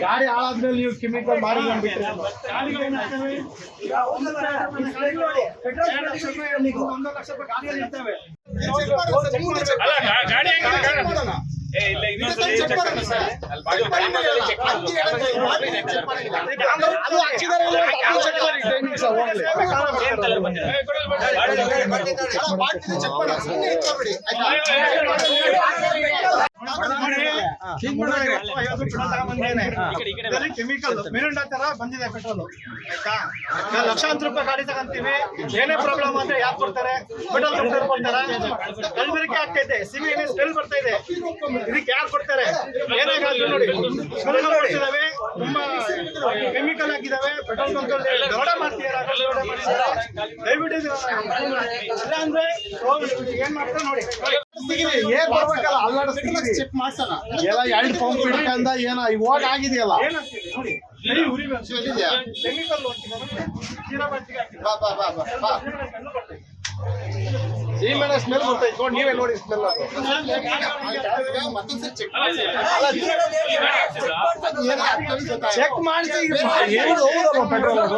ಗಾಡಿ ಹಾಳಾದ್ಮೇಲೆ ನೀವು ಕೆಮಿಕಲ್ ಮಾಡಿ ಬಿಟ್ರೆ ಒಂದು ಲಕ್ಷ ರೂಪಾಯಿ ಗಾಡಿಯಲ್ಲಿ ಇರ್ತವೆ ಅಲ್ಲ ಗಾಡಿ ಹೆಂಗಿದೆ ಏ, ಇಲ್ಲ, ಇನ್ನೊಂದ್ಸಲಿ check ಮಾಡಿ ಕೆಮಿಕಲ್ ಮಿರಿಂಡ ತರ ಬಂದಿದೆ ಪೆಟ್ರೋಲ್ ಆಯ್ತಾ? ಲಕ್ಷಾಂತರ ರೂಪಾಯಿ ಗಾಡಿ ತಗೊಂತೀವಿ. ಏನೇ ಪ್ರಾಬ್ಲಮ್ ಅಂದ್ರೆ ಯಾಕೆ ಕೊಡ್ತಾರೆ? ಪೆಟ್ರೋಲ್ ಕಂಪ್ನಿ ಕೊಡ್ತಾರೆ? ಕಲಬೆರಕೆ ಆಗ್ತೈತೆ ಸಿಮಿ ಸ್ಮೆಲ್ ಬರ್ತಾ ಇದೆ. ಇದಕ್ಕೆ ಯಾರು ಕೊಡ್ತಾರೆ? ಏನಾಗಲ್ಲ ನೋಡಿ. ಕೊಡ್ತಿದಾವೆ. ತುಂಬಾ ಕೆಮಿಕಲ್ ಹಾಕಿದಾವೆ. ಪೆಟ್ರೋಲ್ ಬಂಕ್ ದೊಡ್ಡ ಮಾಡ್ತಿದ್ದಾರೆ ದೊಡ್ಡ ದಯವಿಟ್ಟು ಇದು ಇಲ್ಲ ಅಂದ್ರೆ ಏನ್ ಮಾಡ್ತಾರೆ ನೋಡಿ. ಏನ್ ಬರ್ಬೇಕಲ್ಲ ಅಲ್ಲಾಡಿಸ್ತೀವಿ ಚೆಕ್ ಮಾಡ್ಸೋಣ. ಎಲ್ಲ ಎರಡು ಪಂಪ್ ಹಿಡ್ಕಂದ ಏನೋ ಆಗಿದೆಯಲ್ಲ? ಸ್ಮೆಲ್ ಬರ್ತೈತೆ. ನೋಡಿ ನೀವೇ ನೋಡಿ ಸ್ಮೆಲ್ ಅದು. ಚೆಕ್ ಮಾಡಿಸಿ ಏನು ಪೆಟ್ರೋಲ್? ಅದು